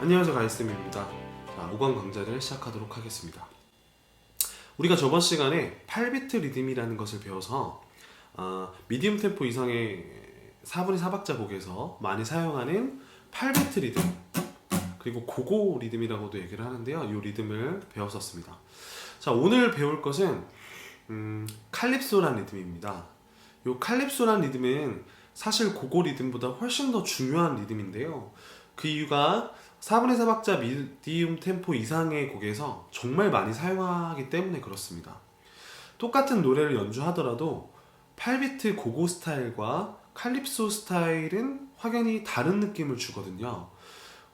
안녕하세요 가이스입니다. 자, 5강 강좌를 시작하도록 하겠습니다. 우리가 저번 시간에 8비트 리듬이라는 것을 배워서 아, 미디움 템포 이상의 4분의 4박자 곡에서 많이 사용하는 8비트 리듬 그리고 고고 리듬이라고도 얘기를 하는데요. 이 리듬을 배웠었습니다. 자 오늘 배울 것은 음, 칼립소란 리듬입니다. 이 칼립소란 리듬은 사실 고고 리듬보다 훨씬 더 중요한 리듬인데요. 그 이유가 4분의 4박자 미디움 템포 이상의 곡에서 정말 많이 사용하기 때문에 그렇습니다. 똑같은 노래를 연주하더라도 8비트 고고 스타일과 칼립소 스타일은 확연히 다른 느낌을 주거든요.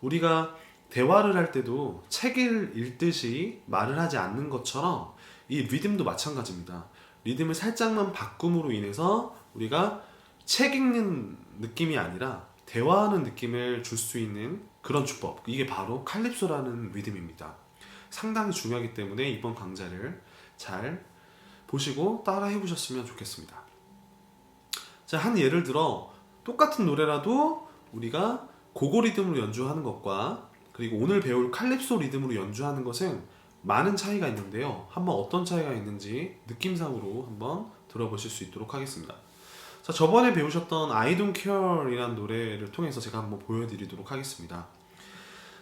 우리가 대화를 할 때도 책을 읽듯이 말을 하지 않는 것처럼 이 리듬도 마찬가지입니다. 리듬을 살짝만 바꿈으로 인해서 우리가 책 읽는 느낌이 아니라 대화하는 느낌을 줄 수 있는 그런 주법. 이게 바로 칼립소라는 리듬입니다. 상당히 중요하기 때문에 이번 강좌를 잘 보시고 따라 해 보셨으면 좋겠습니다. 자, 한 예를 들어 똑같은 노래라도 우리가 고고 리듬으로 연주하는 것과 그리고 오늘 배울 칼립소 리듬으로 연주하는 것은 많은 차이가 있는데요. 한번 어떤 차이가 있는지 느낌상으로 한번 들어보실 수 있도록 하겠습니다. 자, 저번에 배우셨던 I Don't Care이라는 노래를 통해서 제가 한번 보여드리도록 하겠습니다.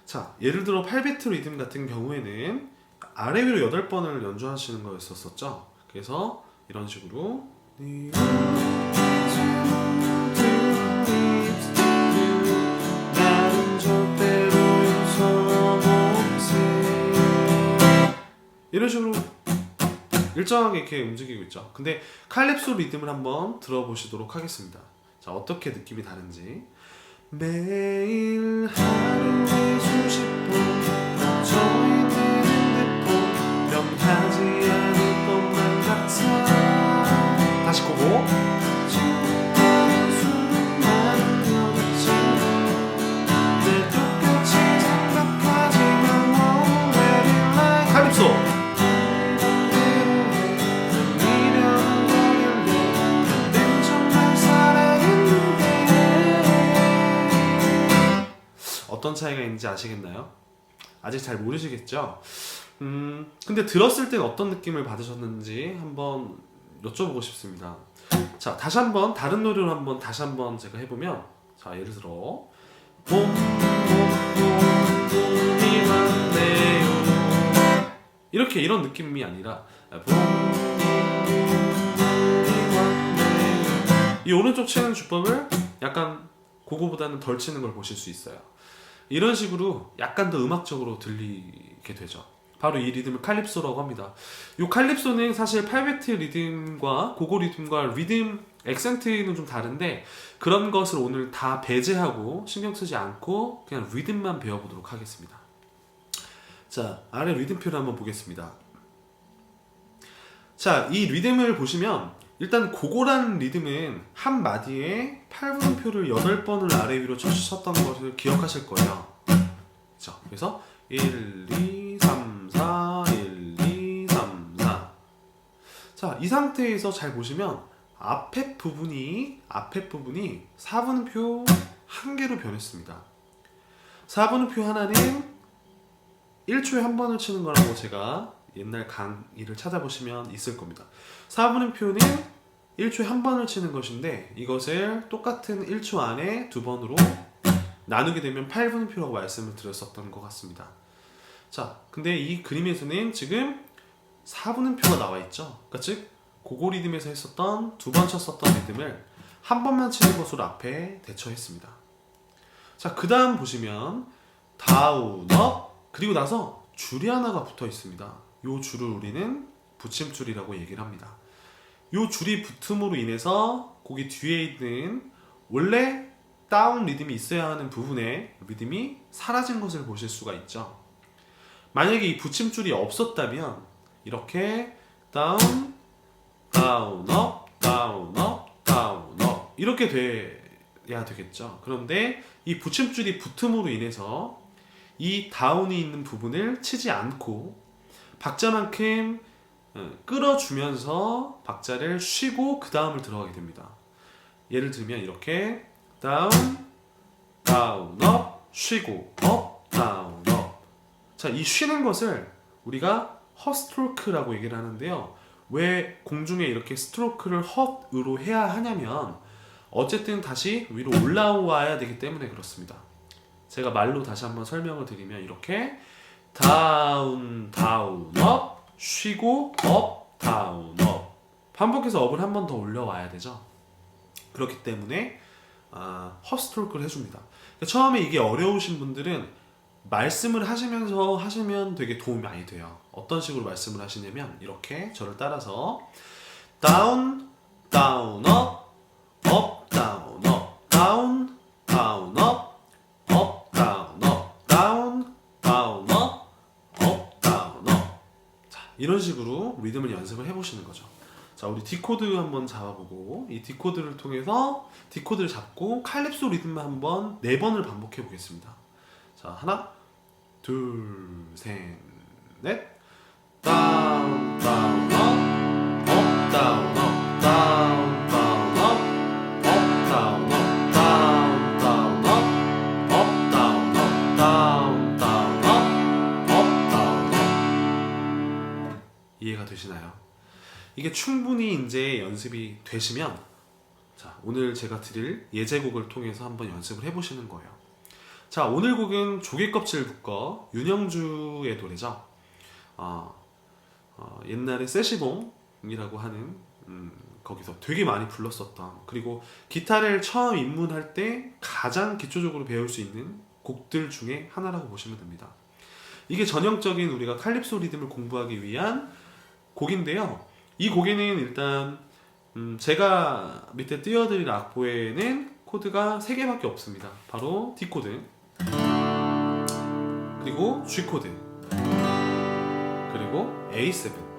자, 예를 들어 8비트 리듬 같은 경우에는 아래 위로 8번을 연주하시는 거였었죠. 그래서 이런 식으로. 이런 식으로 일정하게 이렇게 움직이고 있죠. 근데 칼립소 리듬을 한번 들어보시도록 하겠습니다. 자, 어떻게 느낌이 다른지. 매일 하루에 수십 번 어떤 차이가 있는지 아시겠나요? 아직 잘 모르시겠죠? 음, 근데 들었을 때 어떤 느낌을 받으셨는지 한번 여쭤보고 싶습니다. 자, 다시 한번 다른 노래로 한번 다시 한번 제가 해보면 자, 예를 들어. 이렇게 이런 느낌이 아니라 왔네요. 이 오른쪽 치는 주법을 약간 그거보다는 덜 치는 걸 보실 수 있어요. 이런 식으로 약간 더 음악적으로 들리게 되죠. 바로 이 리듬을 칼립소라고 합니다. 이 칼립소는 사실 8비트 리듬과 고고 리듬과 리듬 액센트는 좀 다른데 그런 것을 오늘 다 배제하고 신경 쓰지 않고 그냥 리듬만 배워보도록 하겠습니다. 자, 아래 리듬표를 한번 보겠습니다. 자, 이 리듬을 보시면 일단 고고라는 리듬은 한 마디에 8분음표를 8번을 아래 위로 쳤던 것을 기억하실 거예요. 자, 그래서 1, 2, 3, 4, 1, 2, 3, 4. 자, 이 상태에서 잘 보시면 앞에 부분이 앞에 부분이 4분음표 한 개로 변했습니다. 4분음표 하나는 1초에 한 번을 치는 거라고 제가 옛날 강의를 찾아보시면 있을 겁니다. 4분음표는 1초에 한 번을 치는 것인데 이것을 똑같은 1초 안에 두 번으로 나누게 되면 8분음표라고 말씀을 드렸었던 것 같습니다. 자, 근데 이 그림에서는 지금 4분음표가 나와 있죠. 그러니까 즉 고고 리듬에서 했었던 두 번 쳤었던 리듬을 한 번만 치는 것으로 앞에 대처했습니다. 자, 그 다음 보시면 다운 업 그리고 나서 줄이 하나가 붙어 있습니다. 요 줄을 우리는 붙임줄이라고 얘기를 합니다. 요 줄이 붙음으로 인해서 거기 뒤에 있는 원래 다운 리듬이 있어야 하는 부분에 리듬이 사라진 것을 보실 수가 있죠. 만약에 이 붙임줄이 없었다면 이렇게 다운, 다운, 업, 다운, 업, 다운, 업 이렇게 돼야 되겠죠. 그런데 이 붙임줄이 붙음으로 인해서 이 다운이 있는 부분을 치지 않고 박자만큼 어, 끌어주면서 박자를 쉬고 그 다음을 들어가게 됩니다. 예를 들면 이렇게 다운, 다운, 업, 쉬고 업, 다운, 자, 이 쉬는 것을 우리가 헛스트로크라고 얘기를 하는데요. 왜 공중에 이렇게 스트로크를 헛으로 해야 하냐면 어쨌든 다시 위로 올라와야 되기 때문에 그렇습니다. 제가 말로 다시 한번 설명을 드리면 이렇게 다운 다운 업 쉬고 업 다운 업 반복해서 업을 한 번 더 올려와야 되죠. 그렇기 때문에 아, 헛스트로크를 해줍니다. 처음에 이게 어려우신 분들은 말씀을 하시면서 하시면 되게 도움이 많이 돼요. 어떤 식으로 말씀을 하시냐면 이렇게 저를 따라서 다운 이런 식으로 리듬을 연습을 해보시는 거죠. 자, 우리 디코드 한번 잡아보고 이 디코드를 통해서 디코드를 잡고 칼립소 리듬만 한번 네 번을 반복해 보겠습니다. 자, 하나, 둘, 셋, 넷. 다운, 다운, 업, 업, 다운, 이해가 되시나요? 이게 충분히 이제 연습이 되시면 자, 오늘 제가 드릴 예제곡을 통해서 한번 연습을 해보시는 거예요. 자, 오늘 곡은 조개껍질 묶어 윤영주의 노래죠. 어, 어, 옛날에 세시봉이라고 하는 음, 거기서 되게 많이 불렀었던 그리고 기타를 처음 입문할 때 가장 기초적으로 배울 수 있는 곡들 중에 하나라고 보시면 됩니다. 이게 전형적인 우리가 칼립소 리듬을 공부하기 위한 곡인데요. 이 곡에는 일단 음, 제가 밑에 띄워드릴 악보에는 코드가 3개밖에 없습니다. 바로 D 코드 그리고 G 코드 그리고 A7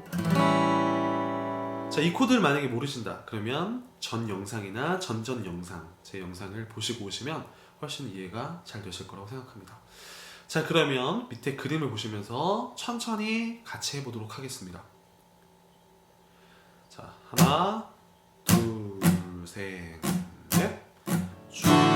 자, 이 코드를 만약에 모르신다 그러면 전 영상이나 전전 영상 제 영상을 보시고 오시면 훨씬 이해가 잘 되실 거라고 생각합니다. 자, 그러면 밑에 그림을 보시면서 천천히 같이 해보도록 하겠습니다. 자, 하나, 둘, 셋, 넷. 조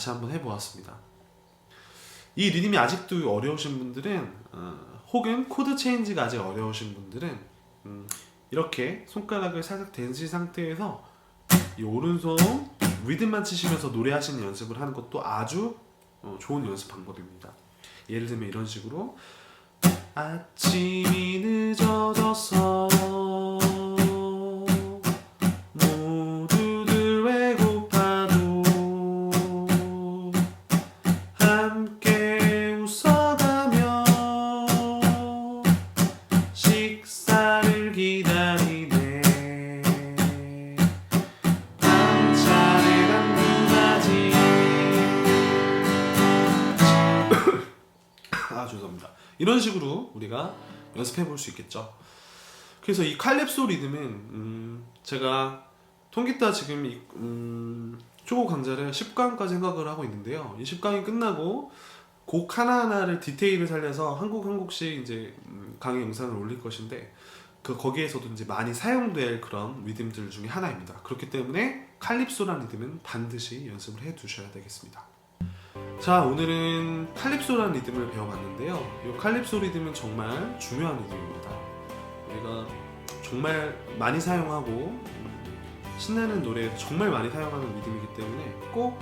같이 한번 해보았습니다. 이 리듬이 아직도 어려우신 분들은 어, 혹은 코드 체인지가 아직 어려우신 분들은 음, 이렇게 손가락을 살짝 댄시 상태에서 이 오른손 리듬만 치시면서 노래하시는 연습을 하는 것도 아주 어, 좋은 연습 방법입니다. 예를 들면 이런 식으로 아침이 늦어져서 이런 식으로 우리가 연습해 볼 수 있겠죠 그래서 이 칼립소 리듬은 음, 제가 통기타 지금 이, 음, 초보 강좌를 10강까지 생각을 하고 있는데요. 이 10강이 끝나고 곡 하나하나를 디테일을 살려서 한 곡 한 곡씩 이제 음, 강의 영상을 올릴 것인데 그 거기에서도 이제 많이 사용될 그런 리듬들 중에 하나입니다. 그렇기 때문에 칼립소라는 리듬은 반드시 연습을 해 두셔야 되겠습니다. 자 오늘은 칼립소라는 리듬을 배워봤는데요. 이 칼립소 리듬은 정말 중요한 리듬입니다. 우리가 정말 많이 사용하고 음, 신나는 노래 정말 많이 사용하는 리듬이기 때문에 꼭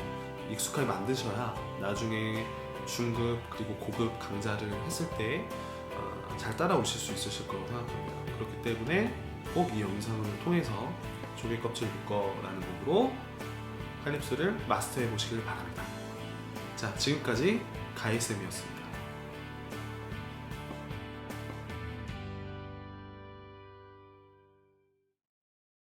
익숙하게 만드셔야 나중에 중급 그리고 고급 강좌를 했을 때 어, 잘 따라오실 수 있으실 거라고 생각합니다. 그렇기 때문에 꼭 이 영상을 통해서 조개 껍질 묶어라는 곡으로 칼립소를 마스터해 보시길 바랍니다. 자, 지금까지 가이쌤이었습니다.